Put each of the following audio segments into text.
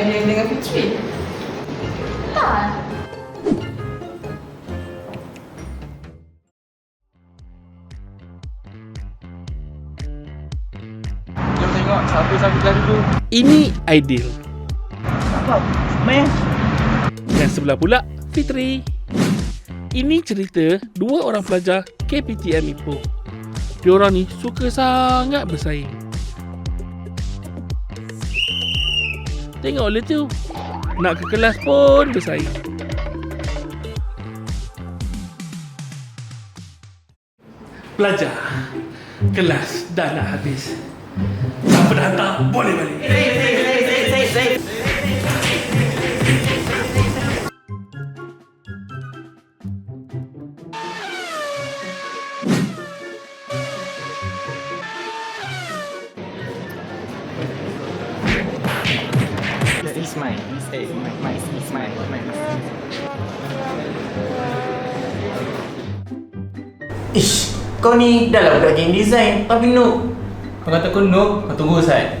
Aidil dengan Fitri? Tak. Jom tengok siapa-siapa kelas dulu. Ini Aidil. Apa? Main. Dan sebelah pula Fitri. Ini cerita dua orang pelajar KPTM Ipoh. Diorang ni suka sangat bersaing. Tengok le tu. Nak ke kelas pun bersaing. Pelajar. Kelas dah nak habis. Siapa dah hantar boleh balik. That is mine. It's eh, Mine. Ish, kau ni dah lah budak game design tapi noob. Kau kata noob, kau tunggu Ustaz.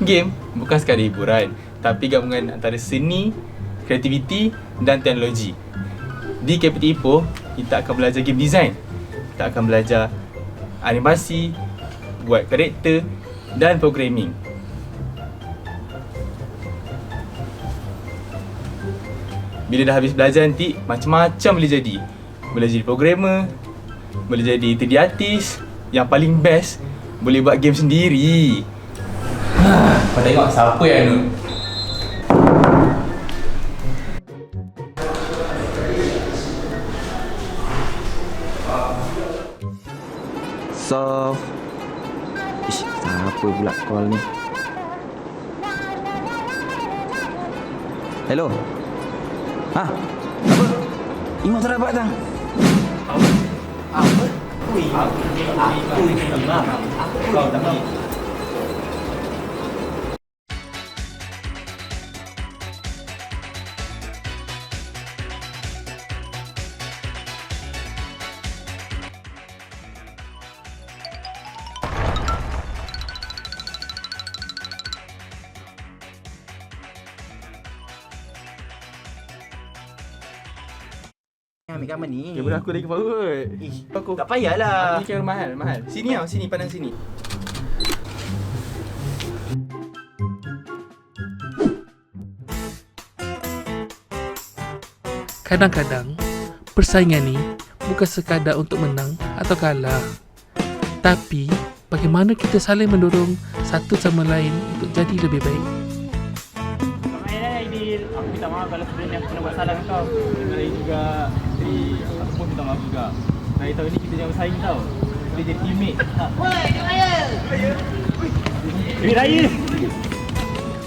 Game bukan sekadar hiburan, tapi gabungan antara seni, kreativiti dan teknologi. Di KPT Ipoh, kita akan belajar game design. Kita akan belajar animasi, buat karakter dan programming. Bila dah habis belajar nanti, macam-macam boleh jadi. Boleh jadi programmer, boleh jadi 3D artist, yang paling best, boleh buat game sendiri. Kau tengok siapa yang noob? So Ish, siapa pula call ni? Hello? Ha? Apa? Imo tak dapat tang? Apa? Ui, aku Aku Kau tak Ambil gambar ni. Kamera aku lagi power. Ish, Aku tak payahlah. Ini kamera mahal, mahal. Sini tau, sini pandang sini. Kadang-kadang persaingan ni bukan sekadar untuk menang atau kalah. Tapi bagaimana kita saling mendorong satu sama lain untuk jadi lebih baik. Aidil. Aku minta maaf kalau sebelum ni aku pernah buat salah dengan kau. Lain juga. Jadi aku pun minta maaf juga. Dari tahun ni kita jangan bersaing tau. Kita jadi teammate. Woi, duit raya. Duit raya.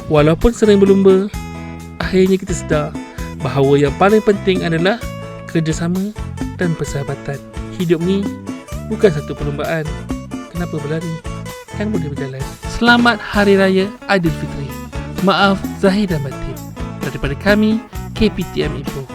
Walaupun sering berlumba, akhirnya kita sedar bahawa yang paling penting adalah kerjasama dan persahabatan. Hidup ni bukan satu perlumbaan. Kenapa berlari? Kan boleh berjalan. Selamat Hari Raya Aidilfitri. Maaf Zahir dan Batin. Daripada kami, KPTM Ipoh.